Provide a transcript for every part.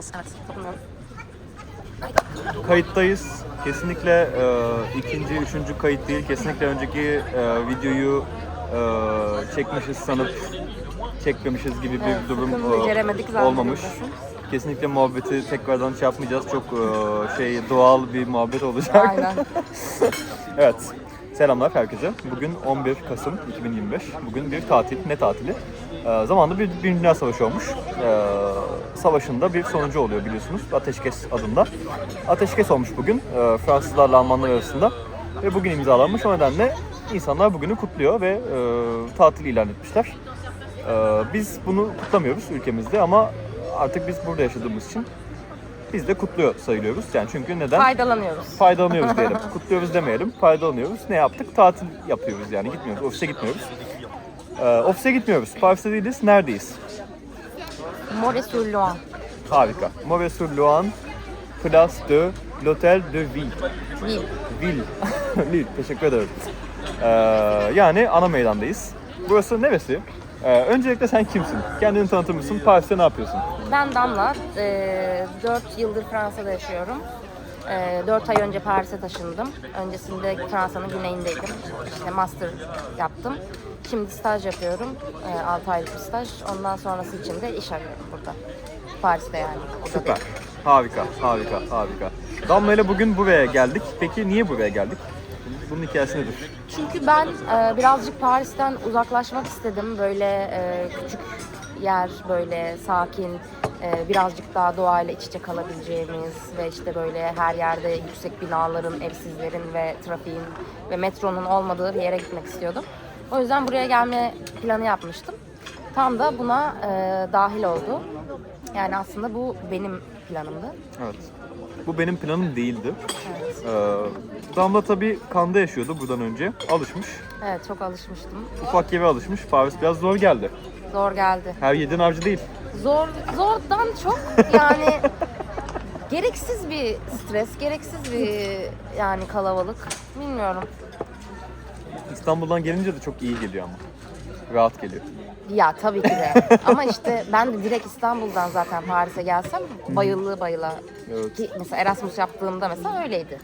Dokunmuyoruz. Evet. Dokunmuyoruz. Kayıttayız. Kesinlikle e, ikinci, üçüncü kayıt değil. Kesinlikle önceki e, videoyu e, çekmişiz sanıp çekmemişiz gibi bir Evet, durum e, olmamış. Kesinlikle muhabbeti tekrardan şey yapmayacağız. Çok e, şey doğal bir muhabbet olacak. Aynen. Evet. Selamlar herkese. Bugün 11 Kasım 2025. Bugün bir tatil. Ne tatili? Ee, zamanında bir, bir Dünya Savaşı olmuş. Ee, savaşın da bir sonucu oluyor biliyorsunuz. Ateşkes adında. Ateşkes olmuş bugün e, Fransızlarla Almanlar arasında. Ve bugün imzalanmış. O nedenle insanlar bugünü kutluyor ve e, tatil ilan etmişler. Ee, biz bunu kutlamıyoruz ülkemizde ama artık biz burada yaşadığımız için biz de kutluyor sayılıyoruz. Yani çünkü neden? Faydalanıyoruz. faydalanıyoruz diyelim. Kutluyoruz demeyelim, faydalanıyoruz. Ne yaptık? Tatil yapıyoruz yani gitmiyoruz, ofise gitmiyoruz. Ee, ofise gitmiyoruz, Paris'te değiliz. Neredeyiz? More sur Loire. Harika. Mauvais sur Loire, Place de l'Hôtel de Ville. Ville. Ville. Lille, teşekkür ederim. Ee, yani ana meydandayız. Burası neresi? Ee, öncelikle sen kimsin? Kendini tanıtır mısın? Paris'te ne yapıyorsun? Ben Damla. Ee, 4 yıldır Fransa'da yaşıyorum. Ee, 4 ay önce Paris'e taşındım. Öncesinde Fransa'nın güneyindeydim. İşte master yaptım. Şimdi staj yapıyorum. Ee, 6 aylık bir staj. Ondan sonrası için de iş arıyorum burada. Paris'te yani. Süper. değil. Harika, harika, harika. Damla ile bugün buraya geldik. Peki niye buraya geldik? Bunun hikayesi nedir? Çünkü ben e, birazcık Paris'ten uzaklaşmak istedim. Böyle e, küçük yer, böyle sakin, e, birazcık daha doğayla iç içe kalabileceğimiz ve işte böyle her yerde yüksek binaların, evsizlerin ve trafiğin ve metronun olmadığı bir yere gitmek istiyordum. O yüzden buraya gelme planı yapmıştım. Tam da buna e, dahil oldu. Yani aslında bu benim planımdı. Evet. Bu benim planım değildi. Evet, Ee, Damla tabii Kanda yaşıyordu buradan önce. Alışmış. evet çok alışmıştım. Ufak yere alışmış. Paris biraz zor geldi. Zor geldi. Her yediğin harcı değil. Zor, zordan çok yani gereksiz bir stres, gereksiz bir yani kalabalık. Bilmiyorum. İstanbul'dan gelince de çok iyi geliyor ama. Rahat geliyor. Ya tabii ki de. Ama işte ben de direkt İstanbul'dan zaten Paris'e gelsem bayılı bayıla. Evet. Ki mesela Erasmus yaptığımda mesela öyleydi.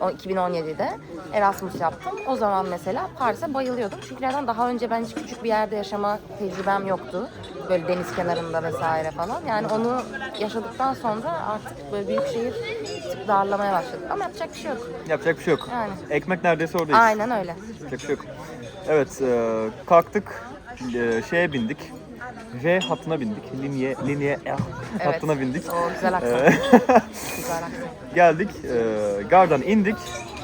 O 2017'de Erasmus yaptım. O zaman mesela Paris'e bayılıyordum. Çünkü neden? Daha önce ben hiç küçük bir yerde yaşama tecrübem yoktu. Böyle deniz kenarında vesaire falan. Yani onu yaşadıktan sonra artık böyle büyük şehir tık darlamaya başladı. Ama yapacak bir şey yok. Yapacak bir şey yok. Yani. Ekmek neredeyse oradayız. Aynen öyle. Yapacak bir şey yok. Evet, e, kalktık. E, şeye bindik. R hattına bindik. Linye, linye R Evet. hattına bindik. O güzel aksan. E, güzel aksan. geldik. E, gardan indik.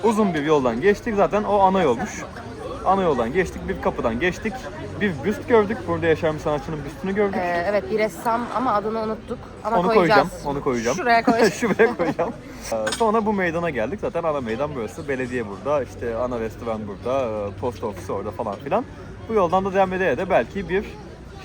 Uzun bir yoldan geçtik. Zaten o ana yolmuş. Ana yoldan geçtik. Bir kapıdan geçtik. Bir büst gördük. Burada yaşayan bir sanatçının büstünü gördük. Ee, evet bir ressam ama adını unuttuk. Ama Onu koyacağız. koyacağım. Onu koyacağım. Şuraya koy. Şuraya koyacağım. Ee, Sonra bu meydana geldik. Zaten ana meydan burası. Belediye burada. işte ana restoran burada. e, Post ofisi orada falan filan. Bu yoldan da devam ede de belki bir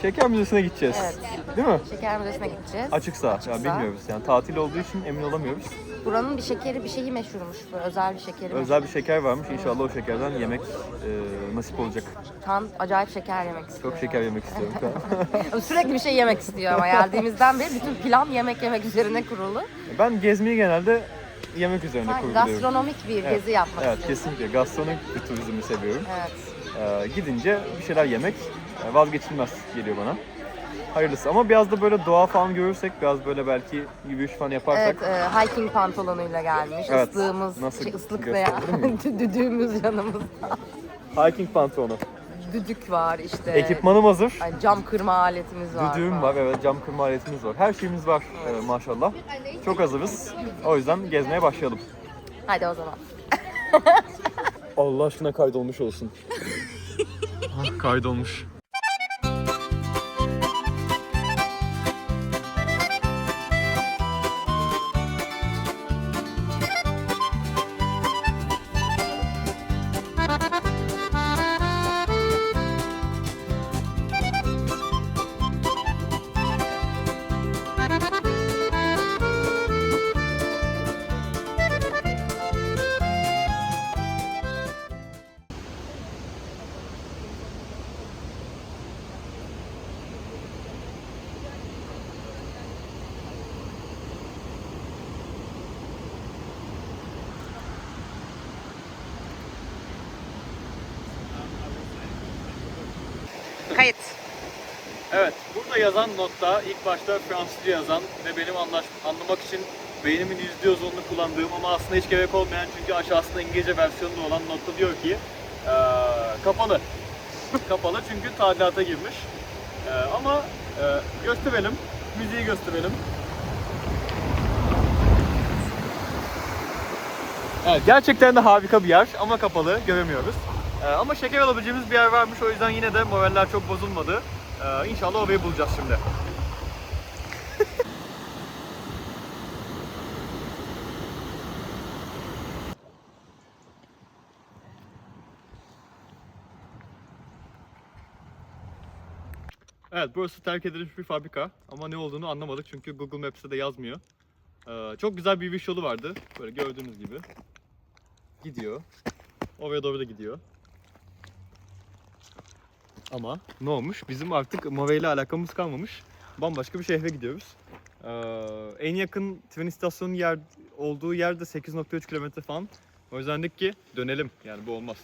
şeker müzesine gideceğiz. Evet. Değil mi? Şeker müzesine gideceğiz. Açıksa. Açıksa. Ya bilmiyoruz. Yani tatil olduğu için emin olamıyoruz. Buranın bir şekeri bir şeyi meşhurmuş. Böyle özel bir şekeri Özel bir şeker varmış. İnşallah o şekerden yemek e, nasip olacak. meşhur. Tan acayip şeker yemek istiyor. Çok şeker yemek istiyorum. Sürekli bir şey yemek istiyor ama geldiğimizden beri bütün plan yemek yemek üzerine kurulu. ben gezmeyi genelde yemek üzerine Sanki kurguluyorum. gastronomik bir Evet. gezi yapmak Evet istiyoruz. kesinlikle. Gastronomik bir turizmi seviyorum. Evet. Ee, gidince bir şeyler yemek e, vazgeçilmez geliyor bana. Hayırlısı ama biraz da böyle doğa falan görürsek biraz böyle belki yürüyüş falan yaparsak Evet, e, hiking pantolonuyla gelmiş. Evet. Islığımız, Nasıl şey, ıslık veya düdüğümüz yanımızda. hiking pantolonu. Düdük var işte. Ekipmanım hazır. Ay, cam kırma aletimiz var. Düdüğüm falan. var evet cam kırma aletimiz var. Her şeyimiz var e, maşallah. Çok hazırız. O yüzden gezmeye başlayalım. Hadi o zaman. Allah aşkına kaydolmuş olsun. Ah, kaydolmuş. Kayıt. Evet, burada yazan notta ilk başta Fransızca yazan ve benim anlaş anlamak için beynimin %110'unu kullandığım ama aslında hiç gerek olmayan çünkü aşağısında İngilizce versiyonunda olan notta diyor ki eee, kapalı. kapalı çünkü tadilata girmiş. Eee, ama eee, gösterelim, müziği gösterelim. Evet, gerçekten de harika bir yer ama kapalı, göremiyoruz. Ee, ama şeker alabileceğimiz bir yer varmış o yüzden yine de moraller çok bozulmadı. Ee, inşallah orayı bulacağız şimdi. Evet burası terk edilmiş bir fabrika ama ne olduğunu anlamadık çünkü Google Maps'te de yazmıyor. Ee, çok güzel bir yürüyüş yolu vardı. Böyle gördüğünüz gibi. Gidiyor. Oraya doğru da gidiyor. Ama ne olmuş? Bizim artık Move ile alakamız kalmamış. Bambaşka bir şehre gidiyoruz. Ee, en yakın tren istasyonu yer olduğu yerde 8.3 kilometre falan. O yüzden dedik ki dönelim. Yani bu olmaz.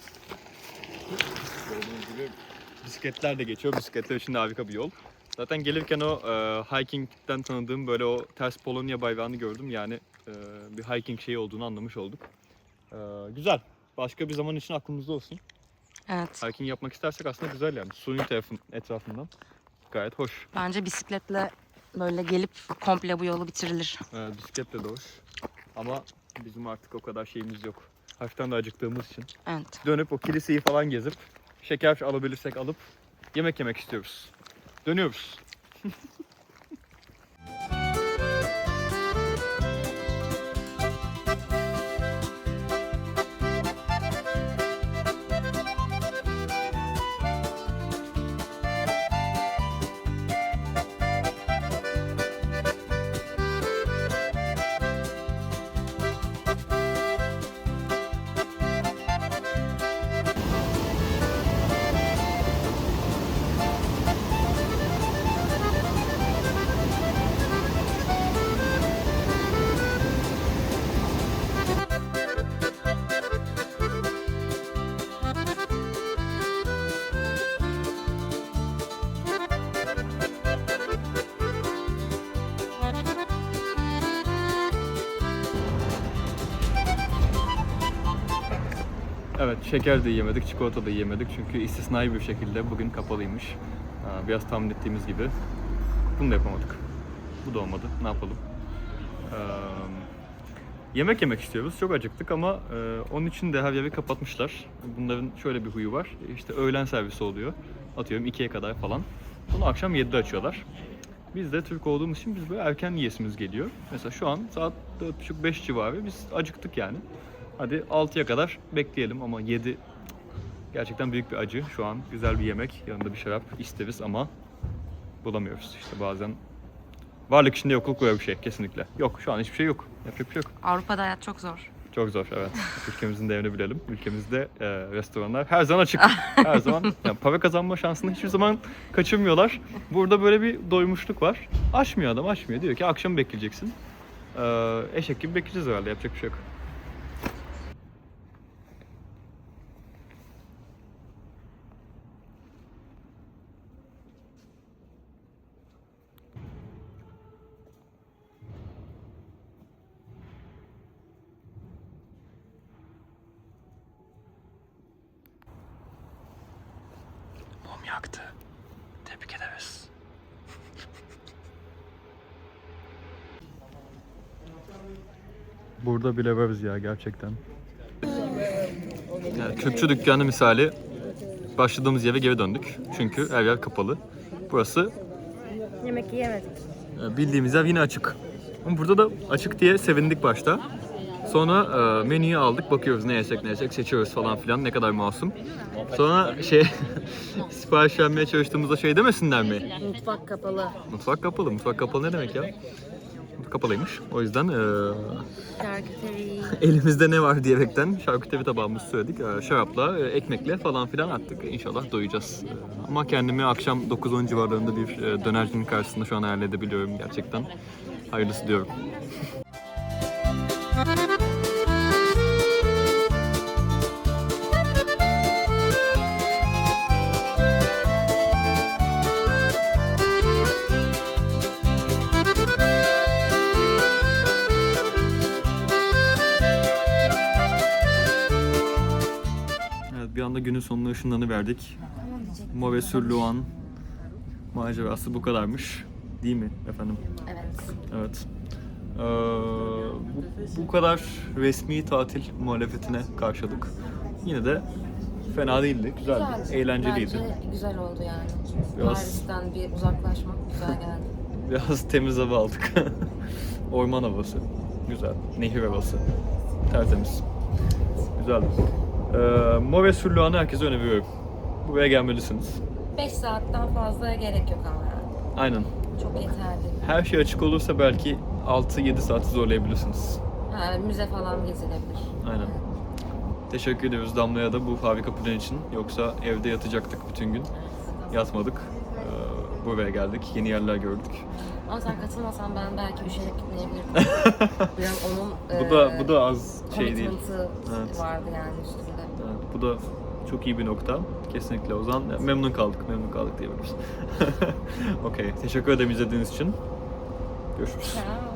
Gördüğünüz gibi bisikletler de geçiyor. Bisikletler için de harika bir yol. Zaten gelirken o e, hiking'den tanıdığım böyle o ters Polonya bayrağını gördüm. Yani e, bir hiking şeyi olduğunu anlamış olduk. E, güzel. Başka bir zaman için aklımızda olsun. Evet. Hiking yapmak istersek aslında güzel yani. Suyun tarafın, etrafından. Gayet hoş. Bence bisikletle böyle gelip komple bu yolu bitirilir. E, bisikletle de hoş. Ama bizim artık o kadar şeyimiz yok. Hafiften de acıktığımız için. Evet. Dönüp o kiliseyi falan gezip şeker alabilirsek alıp yemek yemek istiyoruz. Dönüyoruz. Evet, şeker de yiyemedik, çikolata da yiyemedik çünkü istisnai bir şekilde bugün kapalıymış. Biraz tahmin ettiğimiz gibi. Bunu da yapamadık. Bu da olmadı. Ne yapalım? Yemek yemek istiyoruz. Çok acıktık ama onun için de her yeri kapatmışlar. Bunların şöyle bir huyu var. İşte öğlen servisi oluyor. Atıyorum 2'ye kadar falan. Bunu akşam 7'de açıyorlar. Biz de Türk olduğumuz için biz böyle erken yiyesimiz geliyor. Mesela şu an saat 4.30-5 civarı biz acıktık yani. Hadi 6'ya kadar bekleyelim ama 7 gerçekten büyük bir acı. Şu an güzel bir yemek, yanında bir şarap isteriz ama bulamıyoruz. İşte bazen varlık içinde yokluk böyle bir şey kesinlikle. Yok şu an hiçbir şey yok. Yapacak bir şey yok. Avrupa'da hayat çok zor. Çok zor evet. Ülkemizin değerini bilelim. Ülkemizde e, restoranlar her zaman açık. Her zaman yani para kazanma şansını hiçbir zaman kaçırmıyorlar. Burada böyle bir doymuşluk var. Açmıyor adam açmıyor. Diyor ki akşam bekleyeceksin. E, eşek gibi bekleyeceğiz herhalde yapacak bir şey yok. Yaktı. Tebrik ederiz. Burada bile varız ya gerçekten. Yani Kürtçü dükkanı misali başladığımız yere geri döndük. Çünkü her yer kapalı. Burası Yemek yiyemedik. e, bildiğimiz yer yine açık. Ama burada da açık diye sevindik başta. Sonra e, menüyü aldık, bakıyoruz ne yesek ne yesek, seçiyoruz falan filan ne kadar masum. Sonra şey sipariş vermeye çalıştığımızda şey demesinler mi? Mutfak kapalı. Mutfak kapalı. Mutfak kapalı ne demek ya? Kapalıymış. O yüzden e, elimizde ne var diyerekten şarküteri tabağımızı söyledik. E, şarapla, e, ekmekle falan filan attık. İnşallah doyacağız. E, ama kendimi akşam 9-10 civarlarında bir e, dönercinin karşısında şu an hayal edebiliyorum gerçekten. Hayırlısı diyorum. sonuna ışınlanı verdik. Move sur Luan macerası bu kadarmış. Değil mi efendim? Evet. Evet. Ee, bu, bu kadar resmi tatil muhalefetine karşılık. Yine de fena değildi. Güzeldi. Güzeldi. Eğlenceliydi. Bence güzel oldu yani. Biraz- Paris'ten bir uzaklaşmak güzel geldi. Biraz temiz hava aldık. Orman havası. Güzel. Nehir havası. Tertemiz. Güzeldi. Ee, Move sur Luan'ı herkese öneriyorum. Buraya gelmelisiniz. 5 saatten fazla gerek yok ama. Aynen. Çok yeterli. Her şey açık olursa belki 6-7 saati zorlayabilirsiniz. Ha, müze falan gezilebilir. Aynen. Teşekkür ediyoruz Damla'ya da bu harika plan için. Yoksa evde yatacaktık bütün gün. Yatmadık. Ee, buraya geldik. Yeni yerler gördük. Ama sen katılmasan ben belki üşenip gitmeyebilirdim. Biraz onun Bu da eee, bu da az şey değil. commitment'ı Evet. vardı yani üstünde. Bu da çok iyi bir nokta. Kesinlikle o zaman memnun kaldık, memnun kaldık diyebiliriz. Okey, teşekkür ederim izlediğiniz için. Görüşürüz. Ciao.